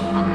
Thank you.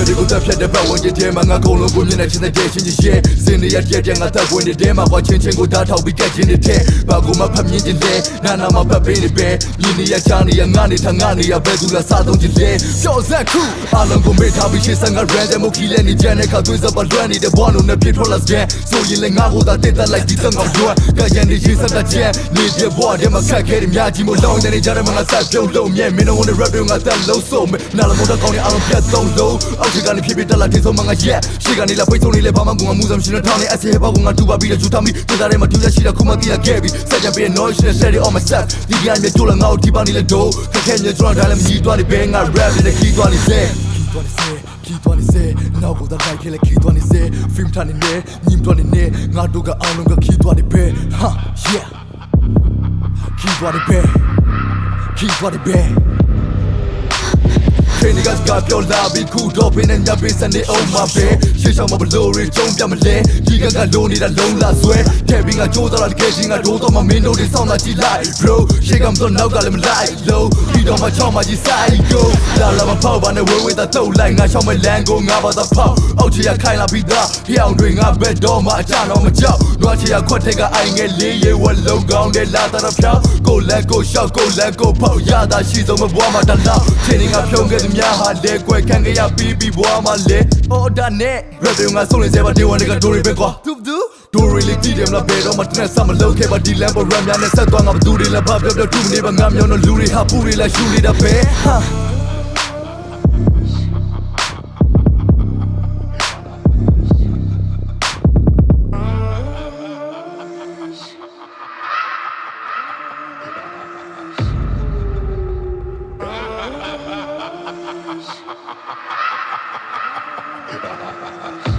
မ်မတွေကိုတက်ဖြတ်တဲ့ပတ်ဝန်းကျင်ထဲမှာငါကုန်လုံးကိုမြင်နေချင်းတဲ့ချင်းချင်းရဲ့စင်နေရတဲ့တဲ့ငါတက်ဝင်နေတဲ့မှာကွာချင်းချင်းကိုဓာတ်ထောက်ပြီးကက်ချင်းနေတဲ့ဘာကိုမှဖတ်မြင်ခြင်းတဲ့နာနာမှာပတ်ပေးနေပဲမြင်နေရချာနေရငါနေထားငါနေရဘယ်သူလဲစားသုံးခြင်းတဲ့ပျော်ဆက်ခုအလုံးကိုမေ့ထားပြီးရှေ့ဆန်က random ကိုခီလဲနေကြတဲ့ခါသွေးစပ်ပလွမ်းနေတဲ့ဘွားလုံးနဲ့ပြထွက်လာစတဲ့ဆိုရင်လည်းငါကိုသာတက်တက်လိုက်ဒီတော့ငါတို့ကကြံနေရေးစတဲ့ချက်နေတဲ့ဘွားတဲ့မှာခက်ခဲတဲ့များကြီးမို့လောင်းနေကြတဲ့မှာငါဆက်ပြုံးလုံးမြဲမင်းတို့က rap တွေငါတက်လုံးဆုံးနာလမို့တော့ကောင်းနေအလုံးပြတ်သုံးလုံးအောက်ထကနေဖြစ်ဖြစ်တက်လာတဲ့ဆုံးမငါရက်ရှေ့ကနေလာပိတ်ဆုံးနေလေဘာမှကိုငါမှုစမ်းရှင်နဲ့ထောင်းနေအစီဟဘောကငါတူပါပြီးတော့ဂျူထားမိတက်တာထဲမှာတူရရှိတာခုမှတည်ရခဲ့ပြီစက်ကြပေး noise နဲ့ set it on myself ဒီကနေ့တို့လည်းငါ့ကိုဒီပါနေလေတော့ခက်ခဲနေကျွန်တော်ဒါလည်းမကြီးသွားနေဘဲငါ rap နဲ့ခီးသွားနေစေခီးသွားနေစေခီးသွားနေစေနောက်ကိုတော့လိုက်ခဲလေခီးသွားနေစေ film ထားနေနေညီမသွားနေနေငါတို့ကအောင်လုံးကခီးသွားနေပဲဟာ yeah ခီးသွားနေပဲခီးသွားနေပဲ ခင်းကစကပြောလာပြီးခုတော့ပင်နဲ့ညပေးစနေအောင်မှာပဲရှေ့ဆောင်မဘလို့ရီကျုံပြမလဲဒီကကလုံးနေတာလုံးလာဆွဲတဲ့ဘင်းကကြိုးစားတာတကယ်ချင်းကဒိုးတော့မမင်းတို့တွေစောင့်လာကြည့်လိုက် bro ရှေ့ကမတော့နောက်ကလည်းမလိုက်လို့ပြီးတော့မှချောင်းမကြီး side go လာလာမဖောက်ပါနဲ့ဝဲဝဲတာတုတ်လိုက်ငါချောင်းမဲ့လမ်းကိုငါဘာသာဖောက်အောက်ချီရခိုင်လာပြီးသားဖျောင်းတွေငါဘက်တော့မှအကြတော့မကြောက်နွားချီရခွက်တဲ့ကအိုင်ငယ်လေးရေဝလုံးကောင်းတဲ့လာတာတော့ဖြောင်းကိုလက်ကိုရှောက်ကိုလက်ကိုဖောက်ရတာရှိဆုံးမဘွားမှာတလောက်ချင်းငါဖြုံးခဲ့သမျှဟာလေကွယ်ခံခဲ့ရပြီးပြီးဘွားမှာလေဟောဒါနဲ့ rap တွေငါဆုံးနေစေပါဒီဝန်တွေကဒိုရီပဲကွာဒူဒူဒိုရီလေးကြည့်တယ်မလားဘယ်တော့မှတနက်ဆမလုပ်ခဲ့ပါဒီလမ်းပေါ် rap များနဲ့ဆက်သွားငါဘသူတွေလဲဘာပြောပြောတူနေပါငါမျိုးတော့လူတွေဟာပူတွေလဲရှူနေတာပဲဟာ ハハ。